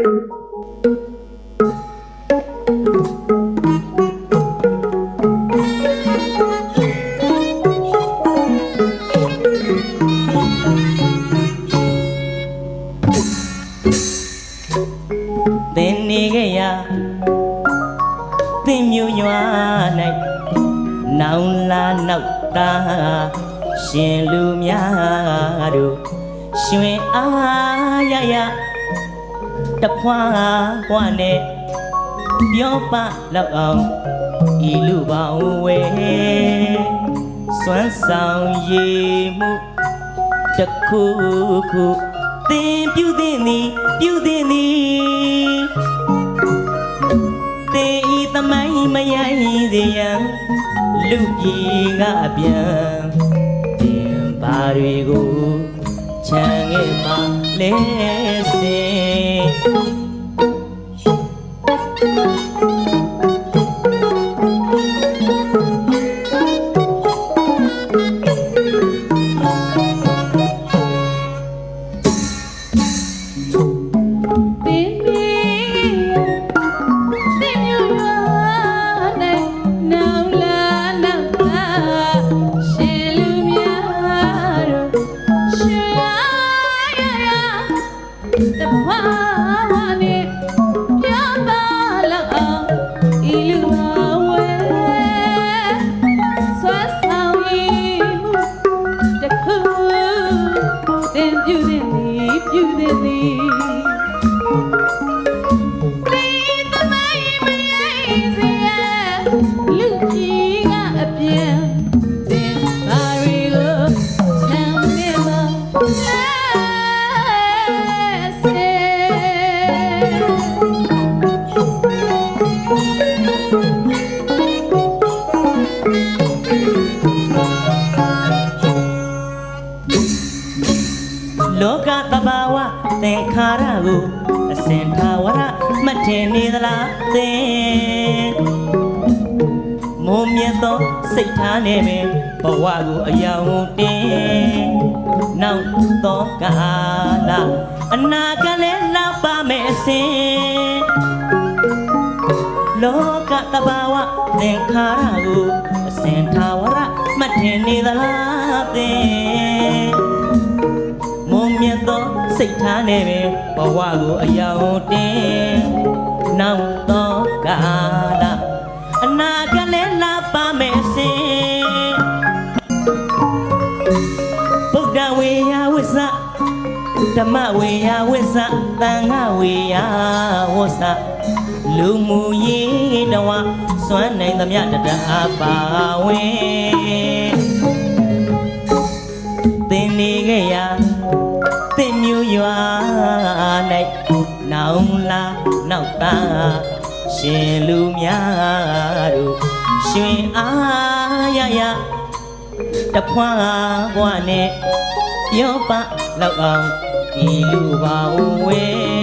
သင်နေခဲ့ရာသင်မျိုးရွာ၌နောင်လာနောက်တာရှင်လူများတို့ရွှင်အားရရ တဖွာဘွားနဲ့ပြောပလောက်အောင်ဤလူပေါင်းဝဲစွမ်းဆောင်ရည်မှုတစ်ခုခုသင်ပြုသင့်သည်ပြုသင့်သည်တေဤသမိုင်းမယိုင်းစေရန်လူပြည်ကအပြန်တင်ပါတွေကိုချမ်းငယ်ပါလဲစ င် တဘွား လောကတဘာဝသင်္ခါရကိုအစင်ထာဝရမှတ်ထင်နေသလားသင်မုံမြတ်သောစိတ်ထားနဲ့ပင်ဘဝကိုအယောင်တင်နောက်သောကာလအနာကလည်းလာပါမယ်အစဉ်လောကတဘာဝသင်္ခါရကိုအစင်ထာဝရမှတ်ထင်နေသလားသင်မုံမြတ်သော စိတ်ထားနဲ့ပင်ဘဝကိုအယောင်တင်နောက်သောကာလအနာကလည်းလာပါမယ်အစဉ်ဗုဒ္ဓဝေယဝိဇ္ဇဓမ္မဝေယဝိဇ္ဇသံဃဝေယဝိဇ္ဇလူမှုရေးတော်စွမ်းနိုင်သမျှတရားပါဝင်သင်နေခဲ့ရာသင်မျိုး ရွာ၌နောင်လာနောက်တာရှင်လူများတို့ရွှင်အားရရတဖွာဘွားနဲ့ပြောပလောက်အောင်ဒီလူပါဝဲ